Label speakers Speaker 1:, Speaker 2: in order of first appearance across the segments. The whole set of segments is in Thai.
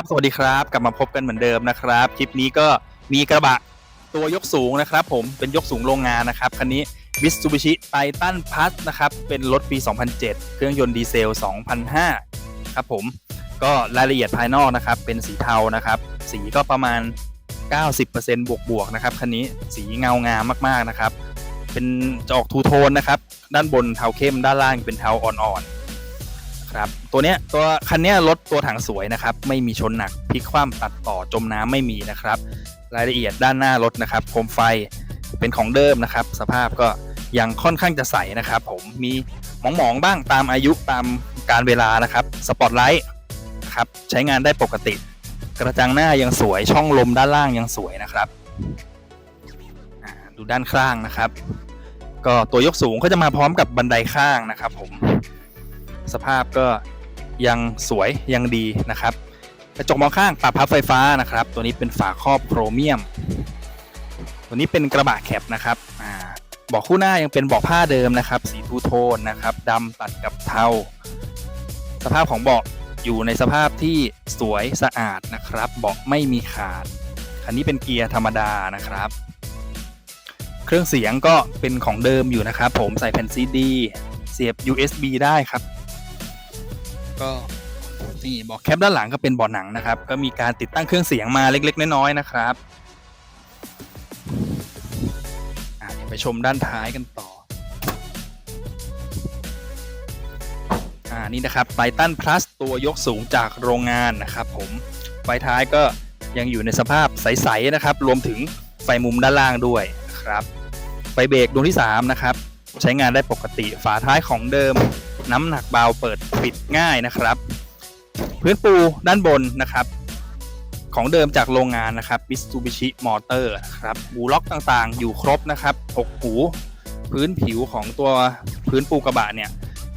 Speaker 1: ครับสวัสดีครับ กลับมาพบกันเหมือนเดิมนะครับ คลิปนี้ก็มีกระบะตัวยกสูงนะครับ ผมเป็นยกสูงโรงงานนะครับคันนี้ Mitsubishi Titan Plus นะครับเป็นรถปี 2007 เครื่องยนต์ดีเซล 2005 ครับผมก็รายละเอียดภายนอกนะครับ เป็นสีเทานะครับ สีก็ประมาณ 90%บวกบวกๆนะครับคันนี้สีเงางามมากๆนะครับ เป็นจะออกทูโทนนะครับ ด้านบนเทาเข้มด้านล่างเป็นเทาอ่อนๆ ครับตัวเนี้ยตัวคันเนี้ยรถตัวถังสวยนะครับไม่มีชนหนักพลิกคว่ำตัดต่อจมน้ำไม่มีนะครับ รายละเอียดด้านหน้ารถนะครับโคมไฟเป็นของเดิมนะครับ สภาพก็ยังค่อนข้างจะใสนะครับ ผมมีหมองๆบ้างตามอายุตามการเวลานะครับสปอตไลท์ครับใช้งานได้ปกติ กระจังหน้ายังสวยช่องลมด้านล่างยังสวยนะครับดูด้านข้างนะครับ ก็ตัวยกสูงก็จะมาพร้อมกับบันไดข้างนะครับ ผม สภาพก็ยังสวยยังดีนะครับกระจกมองข้างปรับพับไฟฟ้านะครับ ตัวนี้เป็นฝาครอบโครเมียม ตัวนี้เป็นกระบะแคปนะครับเบอกคู่หน้ายังเป็นเบอกผ้าเดิมนะครับ สีทูโทนนะครับดำตัดกับเทาสภาพของเบาะอยู่ในสภาพที่สวยสะอาดนะครับเบาะไม่มีขาด คันนี้เป็นเกียร์ธรรมดานะครับ เครื่องเสียงก็เป็นของเดิมอยู่นะครับ ผมใส่แผ่นซีดี เสียบ USB ได้ครับ ก็นี่เบอกแคปด้านหลังก็เป็นเบาะหนังนะครับ ก็มีการติดตั้งเครื่องเสียงมาเล็กๆน้อยๆนะครับเดี๋ยวไปชมด้านท้ายกันต่ออ่านี่นะครับ Titan Plus ตัวยกสูงจากโรงงานนะครับผมไฟท้ายก็ยังอยู่ในสภาพใสๆนะครับ รวมถึงไฟมุมด้านล่างด้วยครับไฟเบรกดวงที่3นะครับใช้งานได้ปกติฝาท้ายของเดิม น้ำหนักเบาเปิดปิดง่ายนะครับ พื้นปูด้านบนนะครับ ของเดิมจากโรงงานนะครับ Mitsubishi Motor นะครับบูล็อกต่างๆ อยู่ครบนะครับ6หูพื้นผิวของตัวพื้นปูกระบะเนี่ย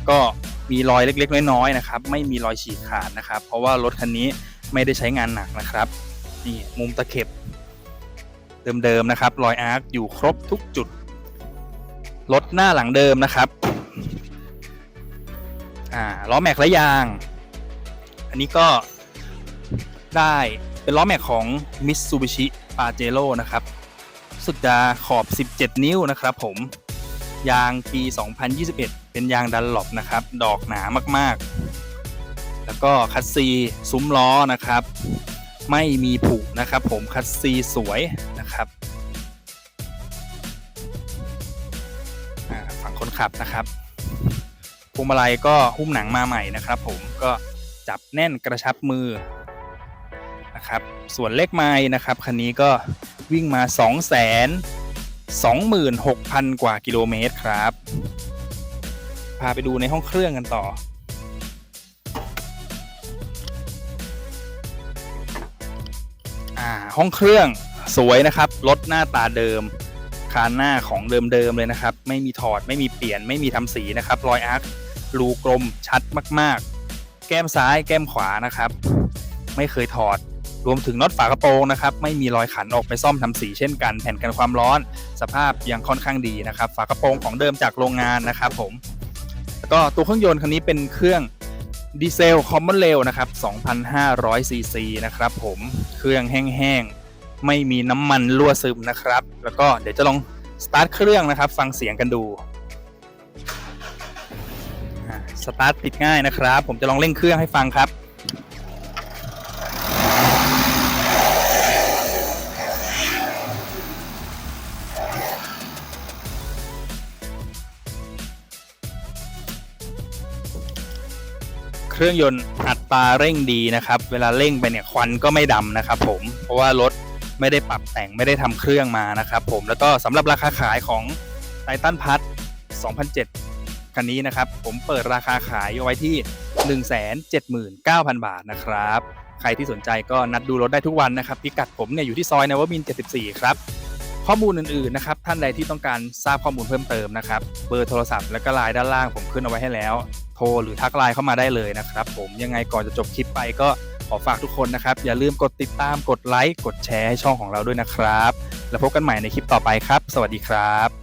Speaker 1: ก็มีรอยเล็กๆ น้อยๆนะครับ ไม่มีรอยฉีกขาดนะครับ เพราะว่ารถคันนี้ไม่ได้ใช้งานหนักนะครับนี่มุมตะเข็บ เดิมๆนะครับ รอยอาร์คอยู่ครบทุกจุดรถหน้าหลังเดิมนะครับ อ่าล้อแม็กและยาง อันนี้ก็ได้เป็นล้อแม็กของ Mitsubishi Pajero นะครับสึกจะขอบ 17 นิ้วนะครับผมยางปี 2021 เป็นยางดันหลบนะครับ ดอกหนามากๆ แล้วก็คัสซีซุ้มล้อนะครับ ไม่มีผุนะครับผมคัสซีสวยนะครับฝั่งคนขับนะครับ พวงมาลัยก็หุ้มหนังมาใหม่นะครับ ผมก็จับแน่นกระชับมือนะครับส่วนเลขไม้นะครับคันนี้ก็วิ่งมา 2 0 0 0 0 26,000 กว่ากิโลเมตรครับ พาไปดูในห้องเครื่องกันต่ออ่าห้องเครื่องสวยนะครับ รถหน้าตาเดิม คานหน้าของเดิมๆเลยนะครับ ไม่มีถอดไม่มีเปลี่ยนไม่มีทำสีนะครับ รอยอาร์ครูกลมชัดมากๆ แก้มซ้ายแก้มขวานะครับ ไม่เคยถอดรวมถึงน็อตฝากระโปรงนะครับไม่มีรอยขันออกไปซ่อมทำสีเช่นกัน แผ่นกันความร้อน สภาพยังค่อนข้างดีนะครับ ฝากระโปรงของเดิมจากโรงงานนะครับผมแล้วก็ตัวเครื่องยนต์คันนี้เป็นเครื่องดีเซลคอมมอนเรลนะครับ2,500ซีซีนะครับผมเครื่องแห้งๆ ไม่มีน้ำมันรั่วซึมนะครับ แล้วก็เดี๋ยวจะลองสตาร์ทเครื่องนะครับ ฟังเสียงกันดูสตาร์ทติดง่ายนะครับ ผมจะลองเร่งเครื่องให้ฟังครับเครื่องยนต์อัตราเร่งดีนะครับ เวลาเร่งไปเนี่ยควันก็ไม่ดำนะครับผม เพราะว่ารถ ไม่ได้ปรับแต่งไม่ได้ทำเครื่องมานะครับผมแล้วก็สำหรับราคาขายของไททันพัท2007 คันนี้นะครับ ผมเปิดราคาขายไว้ที่ 179,000 บาทนะครับ ใครที่สนใจก็นัดดูรถได้ทุกวันนะครับ พิกัดผมเนี่ยอยู่ที่ซอยนวมิน 74 ครับ ข้อมูลอื่นๆนะครับ ท่านใดที่ต้องการทราบข้อมูลเพิ่มเติมนะครับ เบอร์โทรศัพท์และก็ไลน์ด้านล่างผมขึ้นเอาไว้ให้แล้ว โทรหรือทักไลน์เข้ามาได้เลยนะครับ ผมยังไงก่อนจะจบคลิปไปก็ อฝากทุกคนนะครับ อย่าลืมกดติดตามกดไลค์กดแชร์ให้ช่องของเราด้วยนะครับ แล้วพบกันใหม่ในคลิปต่อไปครับ สวัสดีครับ